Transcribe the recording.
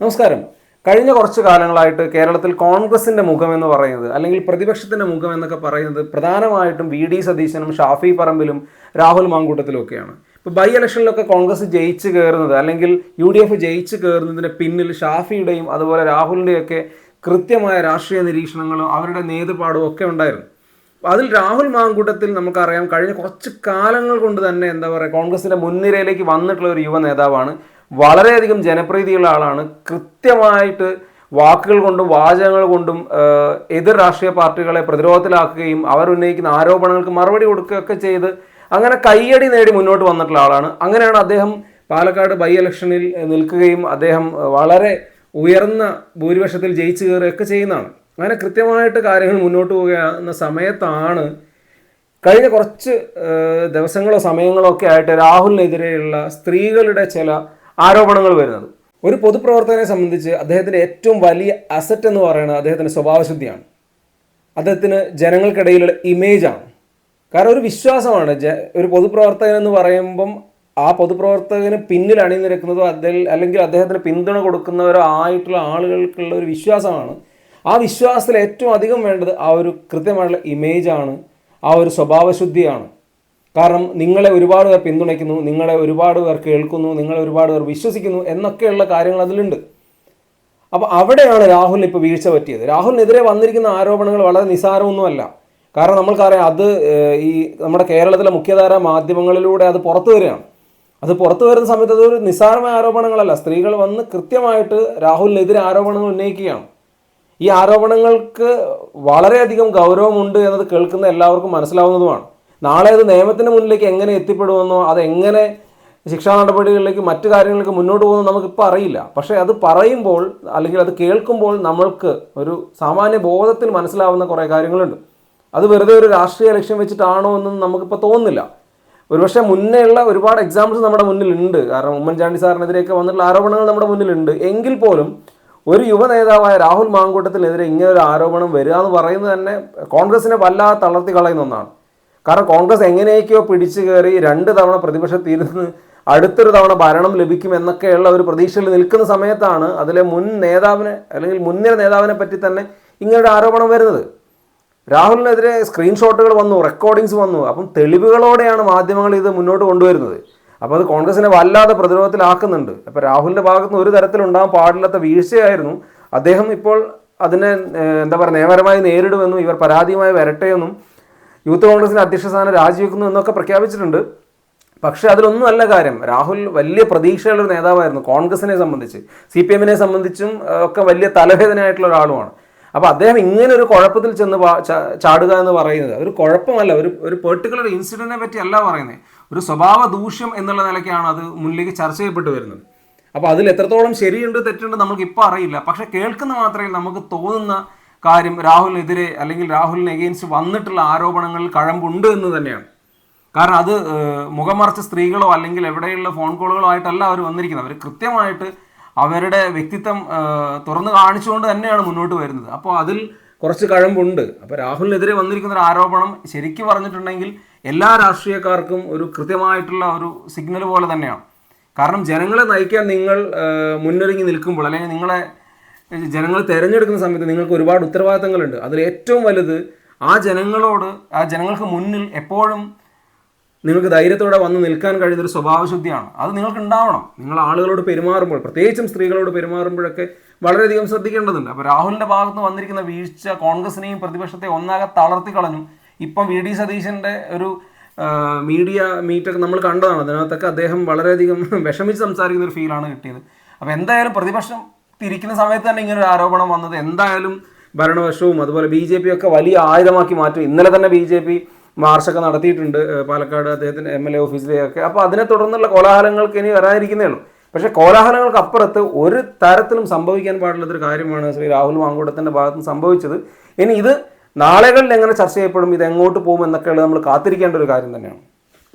നമസ്കാരം. കഴിഞ്ഞ കുറച്ച് കാലങ്ങളായിട്ട് കേരളത്തിൽ കോൺഗ്രസിന്റെ മുഖം എന്ന് പറയുന്നത് അല്ലെങ്കിൽ പ്രതിപക്ഷത്തിന്റെ മുഖം എന്നൊക്കെ പറയുന്നത് പ്രധാനമായിട്ടും വി ഡി സതീശനും ഷാഫി പറമ്പിലും രാഹുൽ മാങ്കൂട്ടത്തിലും ഒക്കെയാണ്. ഇപ്പോൾ ബൈ ഇലക്ഷനിലൊക്കെ കോൺഗ്രസ് ജയിച്ച് കയറുന്നത് അല്ലെങ്കിൽ യു ഡി എഫ് ജയിച്ച് കയറുന്നതിന് പിന്നിൽ ഷാഫിയുടെയും അതുപോലെ രാഹുലിന്റെയൊക്കെ കൃത്യമായ രാഷ്ട്രീയ നിരീക്ഷണങ്ങളും അവരുടെ നേതൃപാടും ഒക്കെ ഉണ്ടായിരുന്നു. അതിൽ രാഹുൽ മാങ്കൂട്ടത്തിൽ നമുക്കറിയാം കഴിഞ്ഞ കുറച്ച് കാലങ്ങൾ കൊണ്ട് തന്നെ എന്താ പറയുക കോൺഗ്രസിന്റെ മുൻനിരയിലേക്ക് വന്നിട്ടുള്ള ഒരു യുവ നേതാവാണ് വളരെയധികം ജനപ്രീതിയുള്ള ആളാണ്. കൃത്യമായിട്ട് വാക്കുകൾ കൊണ്ടും വാചകങ്ങൾ കൊണ്ടും എതിർ രാഷ്ട്രീയ പാർട്ടികളെ പ്രതിരോധത്തിലാക്കുകയും അവർ ഉന്നയിക്കുന്ന ആരോപണങ്ങൾക്ക് മറുപടി കൊടുക്കുകയൊക്കെ ചെയ്ത് അങ്ങനെ കയ്യടി നേടി മുന്നോട്ട് വന്നിട്ടുള്ള ആളാണ്. അങ്ങനെയാണ് അദ്ദേഹം പാലക്കാട് ബൈ ഇലക്ഷനിൽ നിൽക്കുകയും അദ്ദേഹം വളരെ ഉയർന്ന ഭൂരിപക്ഷത്തിൽ ജയിച്ചു കയറുകയൊക്കെ ചെയ്യുന്നതാണ്. അങ്ങനെ കൃത്യമായിട്ട് കാര്യങ്ങൾ മുന്നോട്ട് പോകുന്ന സമയത്താണ് കഴിഞ്ഞ കുറച്ച് ദിവസങ്ങളോ സമയങ്ങളോ ഒക്കെ ആയിട്ട് രാഹുലിനെതിരെയുള്ള സ്ത്രീകളുടെ ചില ആരോപണങ്ങൾ വരുന്നത്. ഒരു പൊതുപ്രവർത്തകനെ സംബന്ധിച്ച് അദ്ദേഹത്തിന്റെ ഏറ്റവും വലിയ അസറ്റ് എന്ന് പറയുന്നത് അദ്ദേഹത്തിന്റെ സ്വഭാവശുദ്ധിയാണ്. അദ്ദേഹത്തിന് ജനങ്ങൾക്കിടയിലുള്ള ഇമേജാണ് കാരണം ഒരു വിശ്വാസമാണ്. ജ ഒരു പൊതുപ്രവർത്തകൻ എന്ന് പറയുമ്പം ആ പൊതുപ്രവർത്തകന് പിന്നിൽ അണിനിരക്കുന്നതോ അദ്ദേഹം അല്ലെങ്കിൽ അദ്ദേഹത്തിന് പിന്തുണ കൊടുക്കുന്നവരോ ആയിട്ടുള്ള ആളുകൾക്കുള്ള ഒരു വിശ്വാസമാണ്. ആ വിശ്വാസത്തിൽ ഏറ്റവും അധികം വേണ്ടത് ആ ഒരു കൃത്യമായിട്ടുള്ള ഇമേജാണ് ആ ഒരു സ്വഭാവശുദ്ധിയാണ്. കാരണം നിങ്ങളെ ഒരുപാട് പേർ പിന്തുണയ്ക്കുന്നു നിങ്ങളെ ഒരുപാട് പേർ കേൾക്കുന്നു നിങ്ങളെ ഒരുപാട് പേർ വിശ്വസിക്കുന്നു എന്നൊക്കെയുള്ള കാര്യങ്ങൾ അതിലുണ്ട്. അപ്പോൾ അവിടെയാണ് രാഹുലിന് ഇപ്പോൾ വീഴ്ച പറ്റിയത്. രാഹുലിനെതിരെ വന്നിരിക്കുന്ന ആരോപണങ്ങൾ വളരെ നിസ്സാരമൊന്നുമല്ല. കാരണം നമ്മൾക്കറിയാം അത് ഈ നമ്മുടെ കേരളത്തിലെ മുഖ്യധാര മാധ്യമങ്ങളിലൂടെ അത് പുറത്തു വരികയാണ്. അത് പുറത്തു വരുന്ന സമയത്ത് അതൊരു നിസ്സാരമായ ആരോപണങ്ങളല്ല. സ്ത്രീകൾ വന്ന് കൃത്യമായിട്ട് രാഹുലിനെതിരെ ആരോപണങ്ങൾ ഉന്നയിക്കുകയാണ്. ഈ ആരോപണങ്ങൾക്ക് വളരെയധികം ഗൗരവമുണ്ട് എന്നത് കേൾക്കുന്ന എല്ലാവർക്കും മനസ്സിലാവുന്നതുമാണ്. നാളെ അത് നിയമത്തിന് മുന്നിലേക്ക് എങ്ങനെ എത്തിപ്പെടുമെന്നോ അതെങ്ങനെ ശിക്ഷാ നടപടികളിലേക്ക് മറ്റു കാര്യങ്ങളിലേക്ക് മുന്നോട്ട് പോകുന്നു നമുക്കിപ്പോൾ അറിയില്ല. പക്ഷേ അത് പറയുമ്പോൾ അല്ലെങ്കിൽ അത് കേൾക്കുമ്പോൾ നമ്മൾക്ക് ഒരു സാമാന്യ ബോധത്തിൽ മനസ്സിലാവുന്ന കുറേ കാര്യങ്ങളുണ്ട്. അത് വെറുതെ ഒരു രാഷ്ട്രീയ ലക്ഷ്യം വെച്ചിട്ടാണോ എന്നും നമുക്കിപ്പോൾ തോന്നുന്നില്ല. ഒരുപക്ഷെ മുന്നേ ഉള്ള ഒരുപാട് എക്സാമ്പിൾസ് നമ്മുടെ മുന്നിലുണ്ട്. കാരണം ഉമ്മൻചാണ്ടി സാറിനെതിരെയൊക്കെ വന്നിട്ടുള്ള ആരോപണങ്ങൾ നമ്മുടെ മുന്നിലുണ്ട്. എങ്കിൽ പോലും ഒരു യുവ നേതാവായ രാഹുൽ മാങ്കൂട്ടത്തിനെതിരെ ഇങ്ങനെ ഒരു ആരോപണം വരിക എന്ന് പറയുന്നത് തന്നെ കോൺഗ്രസിനെ വല്ലാതെ തളർത്തി കളയുന്ന ഒന്നാണ്. കാരണം കോൺഗ്രസ് എങ്ങനെയൊക്കെയോ പിടിച്ചു കയറി രണ്ട് തവണ പ്രതിപക്ഷത്തിരുന്ന് അടുത്തൊരു തവണ ഭരണം ലഭിക്കും എന്നൊക്കെയുള്ള ഒരു പ്രതീക്ഷയിൽ നിൽക്കുന്ന സമയത്താണ് അതിലെ മുൻ നേതാവിനെ അല്ലെങ്കിൽ മുൻനിര നേതാവിനെ പറ്റി തന്നെ ഇങ്ങനൊരു ആരോപണം വരുന്നത്. രാഹുലിനെതിരെ സ്ക്രീൻഷോട്ടുകൾ വന്നു റെക്കോർഡിങ്സ് വന്നു. അപ്പം തെളിവുകളോടെയാണ് മാധ്യമങ്ങൾ ഇത് മുന്നോട്ട് കൊണ്ടുവരുന്നത്. അപ്പോൾ അത് കോൺഗ്രസിനെ വല്ലാതെ പ്രതിരോധത്തിലാക്കുന്നുണ്ട്. അപ്പോൾ രാഹുലിന്റെ ഭാഗത്ത് നിന്ന് ഒരു തരത്തിലുണ്ടാകാൻ പാടില്ലാത്ത വീഴ്ചയായിരുന്നു. അദ്ദേഹം ഇപ്പോൾ അതിനെ എന്താ പറയുക നിയമപരമായി നേരിടുമെന്നും ഇവർ പരാതിയുമായി വരട്ടെയെന്നും യൂത്ത് കോൺഗ്രസിന്റെ അധ്യക്ഷ സ്ഥാനം രാജിവെക്കുന്നു എന്നൊക്കെ പ്രഖ്യാപിച്ചിട്ടുണ്ട്. പക്ഷേ അതിലൊന്നും അല്ല കാര്യം. രാഹുൽ വലിയ പ്രതീക്ഷയുള്ള ഒരു നേതാവായിരുന്നു കോൺഗ്രസിനെ സംബന്ധിച്ച്. സി പി എമ്മിനെ സംബന്ധിച്ചും ഒക്കെ വലിയ തലവേദനയായിട്ടുള്ള ഒരാളുമാണ്. അപ്പോൾ അദ്ദേഹം ഇങ്ങനെ ഒരു കുഴപ്പത്തിൽ ചെന്ന് ചാടുക എന്ന് പറയുന്നത് അതൊരു കുഴപ്പമല്ല. ഒരു ഒരു പെർട്ടിക്കുലർ ഇൻസിഡന്റിനെ പറ്റി അല്ല പറയുന്നത്. ഒരു സ്വഭാവ ദൂഷ്യം എന്നുള്ള നിലയ്ക്കാണ് അത് മുന്നിലേക്ക് ചർച്ച ചെയ്യപ്പെട്ട് വരുന്നത്. അപ്പോൾ അതിൽ എത്രത്തോളം ശരിയുണ്ട് തെറ്റുണ്ട് നമുക്ക് ഇപ്പോൾ അറിയില്ല. പക്ഷേ കേൾക്കുന്ന മാത്രമേ നമുക്ക് തോന്നുന്ന കാര്യം രാഹുലിനെതിരെ അല്ലെങ്കിൽ രാഹുലിന് എഗെയിൻസ്റ്റ് വന്നിട്ടുള്ള ആരോപണങ്ങളിൽ കഴമ്പുണ്ട് എന്ന് തന്നെയാണ്. കാരണം അത് മുഖമറച്ച സ്ത്രീകളോ അല്ലെങ്കിൽ എവിടെയുള്ള ഫോൺ കോളുകളോ ആയിട്ടല്ല അവർ വന്നിരിക്കുന്നത്. അവർ കൃത്യമായിട്ട് അവരുടെ വ്യക്തിത്വം തുറന്നു കാണിച്ചുകൊണ്ട് തന്നെയാണ് മുന്നോട്ട് വരുന്നത്. അപ്പോൾ അതിൽ കുറച്ച് കഴമ്പുണ്ട്. അപ്പോൾ രാഹുലിനെതിരെ വന്നിരിക്കുന്ന ഒരു ആരോപണം ശരിക്കും പറഞ്ഞിട്ടുണ്ടെങ്കിൽ എല്ലാ രാഷ്ട്രീയക്കാർക്കും ഒരു കൃത്യമായിട്ടുള്ള ഒരു സിഗ്നൽ പോലെ തന്നെയാണ്. കാരണം ജനങ്ങളെ നയിക്കാൻ നിങ്ങൾ മുന്നൊരുങ്ങി നിൽക്കുമ്പോൾ അല്ലെങ്കിൽ നിങ്ങളെ ജനങ്ങൾ തിരഞ്ഞെടുക്കുന്ന സമയത്ത് നിങ്ങൾക്ക് ഒരുപാട് ഉത്തരവാദിത്തങ്ങളുണ്ട്. അതിൽ ഏറ്റവും വലുത് ആ ജനങ്ങളോട് ആ ജനങ്ങൾക്ക് മുന്നിൽ എപ്പോഴും നിങ്ങൾക്ക് ധൈര്യത്തോടെ വന്ന് നിൽക്കാൻ കഴിയുന്നൊരു സ്വഭാവശുദ്ധിയാണ്. അത് നിങ്ങൾക്ക് ഉണ്ടാവണം നിങ്ങൾ ആളുകളോട് പെരുമാറുമ്പോൾ പ്രത്യേകിച്ചും സ്ത്രീകളോട് പെരുമാറുമ്പോഴൊക്കെ വളരെയധികം ശ്രദ്ധിക്കേണ്ടതുണ്ട്. അപ്പോൾ രാഹുലിന്റെ ഭാഗത്ത് വന്നിരിക്കുന്ന വീഴ്ച കോൺഗ്രസിനെയും പ്രതിപക്ഷത്തെ ഒന്നാകെ തളർത്തി കളഞ്ഞു. ഇപ്പം വി. ഡി. സതീശന്റെ ഒരു മീഡിയ മീറ്റൊക്കെ നമ്മൾ കണ്ടതാണ്. അതിനകത്തൊക്കെ അദ്ദേഹം വളരെയധികം വിഷമിച്ച് സംസാരിക്കുന്ന ഒരു ഫീലാണ് കിട്ടിയത്. അപ്പോൾ എന്തായാലും പ്രതിപക്ഷം തിരിക്കുന്ന സമയത്ത് തന്നെ ഇങ്ങനെ ഒരു ആരോപണം വന്നത് എന്തായാലും ഭരണപക്ഷവും അതുപോലെ ബി ജെ പി ഒക്കെ വലിയ ആയുധമാക്കി മാറ്റും. ഇന്നലെ തന്നെ ബി ജെ പി മാർച്ചൊക്കെ നടത്തിയിട്ടുണ്ട് പാലക്കാട് അദ്ദേഹത്തിന്റെ എം എൽ എ ഓഫീസിലെയൊക്കെ. അപ്പോൾ അതിനെ തുടർന്നുള്ള കോലാഹലങ്ങൾക്ക് ഇനി വരാതിരിക്കുന്നേ ഉള്ളൂ. പക്ഷേ കോലാഹലങ്ങൾക്ക് അപ്പുറത്ത് ഒരു തരത്തിലും സംഭവിക്കാൻ പാടില്ലാത്തൊരു കാര്യമാണ് ശ്രീ രാഹുൽ മാങ്കൂടത്തിന്റെ ഭാഗത്ത് നിന്ന് സംഭവിച്ചത്. ഇനി ഇത് നാളുകളിൽ എങ്ങനെ ചർച്ച ചെയ്യപ്പെടും ഇത് എങ്ങോട്ട് പോകും എന്നൊക്കെയുള്ളത് നമ്മൾ കാത്തിരിക്കേണ്ട ഒരു കാര്യം തന്നെയാണ്.